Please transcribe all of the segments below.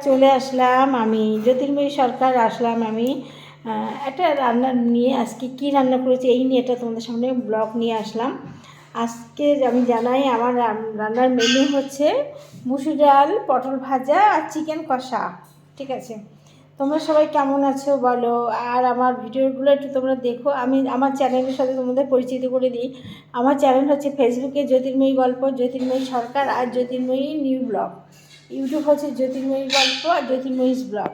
চলে আসলাম আমি, জ্যোতির্ময়ী সরকার আসলাম আমি। একটা রান্না নিয়ে আজকে কি রান্না করেছি এই নিয়ে এটা তোমাদের সামনে ব্লগ নিয়ে আসলাম। আজকে আমি জানাই আমার রান- রান্নার মেনু হচ্ছে মুসুর ডাল, পটল ভাজা আর চিকেন কষা, ঠিক আছে? তোমরা সবাই কেমন আছো বলো? আর আমার ভিডিওগুলো একটু তোমরা দেখো। আমি আমার চ্যানেলের সাথে তোমাদের পরিচিত করে দিই। আমার চ্যানেল হচ্ছে ফেসবুকে জ্যোতির্ময়ী গল্প, জ্যোতির্ময়ী সরকার আর জ্যোতির্ময়ী নিউ ব্লগ। ইউটিউব হচ্ছে জ্যোতির্ময়ী গল্প আর জ্যোতির্ময়ী ব্লগ।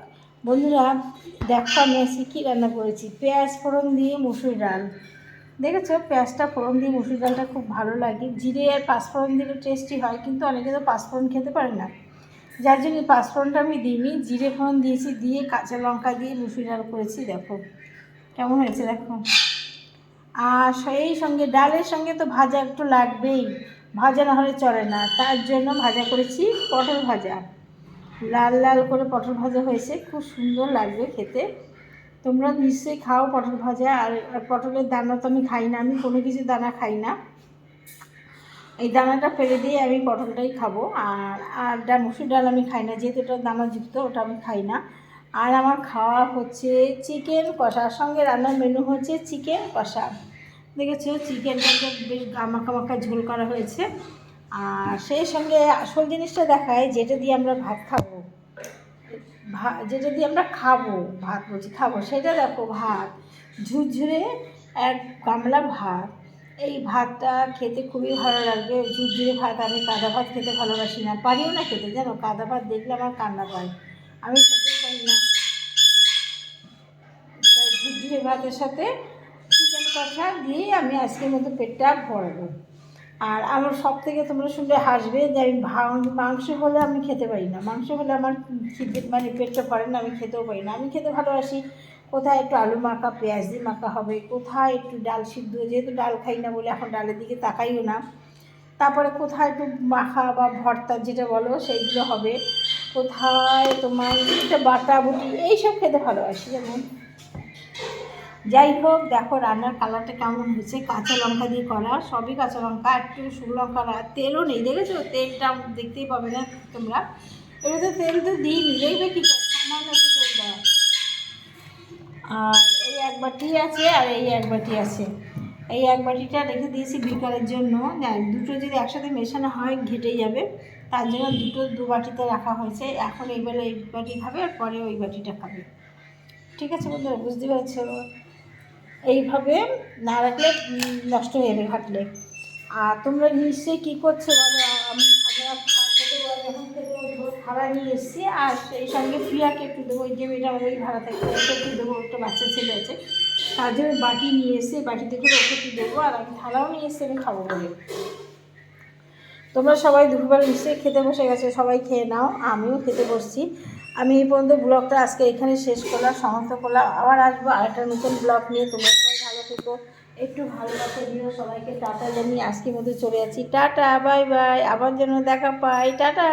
বন্ধুরা, দেখো আমি আজকে কী রান্না করেছি? পেঁয়াজ ফোড়ন দিয়ে মুসুর ডাল। দেখেছ? পেঁয়াজটা ফোড়ন দিয়ে মুসুর ডালটা খুব ভালো লাগে। জিরে আর পাঁচফোড়ন দিলে টেস্টি হয়, কিন্তু অনেকে তো পাঁচফোড়ন খেতে পারে না। যার জন্য পাঁচফোড়নটা আমি দিইনি। জিরে ফোড়ন দিয়েছি, দিয়ে কাঁচা লঙ্কা দিয়ে মুসুর ডাল করেছি, দেখো। কেমন হয়েছে, দেখো? আর সেই সঙ্গে, ডালের সঙ্গে তো ভাজা একটু লাগবেই। ভাজা না হলে চলে না। তার জন্য ভাজা করেছি পটল ভাজা। লাল লাল করে পটল ভাজা হয়েছে। খুব সুন্দর লাগবে খেতে। তোমরা নিশ্চয়ই খাও পটল ভাজা। আর পটলের দানা তো আমি খাই না। আমি কোনো কিছু দানা খাই না। এই দানাটা ফেলে দিয়ে আমি পটলটাই খাব। আর আর ডা মুসুর ডাল আমি খাই না। যেহেতু ওটা দানাযুক্ত, ওটা আমি খাই না। আর আমার খাওয়া হচ্ছে চিকেন কষার সঙ্গে রান্নার মেনু হচ্ছে চিকেন কষা। দেখেছ? চিকেনটাকে বেশ গামাকা মাখা ঝোল করা হয়েছে। আর সেই সঙ্গে আসল জিনিসটা দেখায়, যেটা দিয়ে আমরা ভাত খাব। ভা, যেটা দিয়ে আমরা খাব, ভাত বলছি, খাব, সেটা দেখো ভাত। ঝুরঝুরে এক গামলা ভাত। এই ভাতটা খেতে খুবই ভালো লাগবে। ঝুরঝুরে ভাত, আমি কাদা ভাত খেতে ভালোবাসি না। পারিও না খেতে, জানো? কাদা ভাত দেখলে আমার কান্না পায়। আমি খেতেই পারি না। তাই ঝুরঝুরে ভাতের সাথে কষা দিয়ে আমি আজকের মতো পেটটা ভরাবো। আর আমার সব থেকে তোমরা শুনলে হাসবে যে আমি মাংস হলে আমি খেতে পারি না। মাংস হলে আমার মানে পেটটা ভরে না, আমি খেতেও পারি না। আমি খেতে ভালোবাসি। কোথায় একটু আলু মাখা, পেঁয়াজ দিয়ে মাখা হবে? কোথায় একটু ডাল সিদ্ধ? যেহেতু ডাল খাই না বলে এখন ডালের দিকে তাকাইও না। তারপরে কোথায় একটু মাখা বা ভর্তা যেটা বলো, সেইগুলো হবে। কোথায় তোমার বাটা বুটি, এইসব খেতে ভালোবাসি যেমন। যাই হোক দেখো রান্নার কালারটা কেমন হয়েছে। কাঁচা লঙ্কা দিয়ে করা সবই কাঁচা লঙ্কা একটু শুকনো লঙ্কা না তেলও নেই দেখেছ? তেলটা দেখতেই পাবে না তোমরা। এবার তো তেল তো দিইনি দেখবে কী আর এই এক বাটি আছে আর এই এক বাটি আছে। এই এক বাটিটা রেখে দিয়েছি বিকালের জন্য। না, দুটো যদি একসাথে মেশানো হয় ঘেটে যাবে। তার জন্য দুটো দু বাটিতে রাখা হয়েছে। এখন এই বেলা এই বাটি খাবে আর পরে ওই বাটিটা খাবে। ঠিক আছে বন্ধুরা বুঝতে পারছ? এইভাবে না রাখলে নষ্ট হয়ে যাবে ঘাটলে। আর তোমরা নিশ্চয়ই কী করছ বলো? আমি ভাড়া নিয়ে এসেছি। আর সেই সঙ্গে প্রিয়াকে একটু দেবো, ওই যে মেয়েটা ওই ভাড়া থাকে ওকে একটু দেবো, একটা বাচ্চা ছেলে আছে। তার জন্য বাটি নিয়ে এসে বাটিতে করে ওকে একটু দেবো, আর আমি থালাও নিয়ে এসে আমি খাব বলে। তোমরা সবাই দুপুরবেলা নিশ্চয়ই খেতে বসে গেছে, সবাই খেয়ে নাও, আমিও খেতে বসছি। আমি এই পর্যন্ত ব্লগটা আজকে এখানে শেষ করলাম সমস্ত করলাম। আবার আসব আরেকটা নতুন ব্লগ নিয়ে। তোমরা সবাই ভালো থেকো, একটু ভালোবাসে দিও সবাইকে। টাটা জানিয়ে আজকের মধ্যে চলে যাচ্ছি। Tata, bye bye. আবার যেন দেখা পাই। টাটা।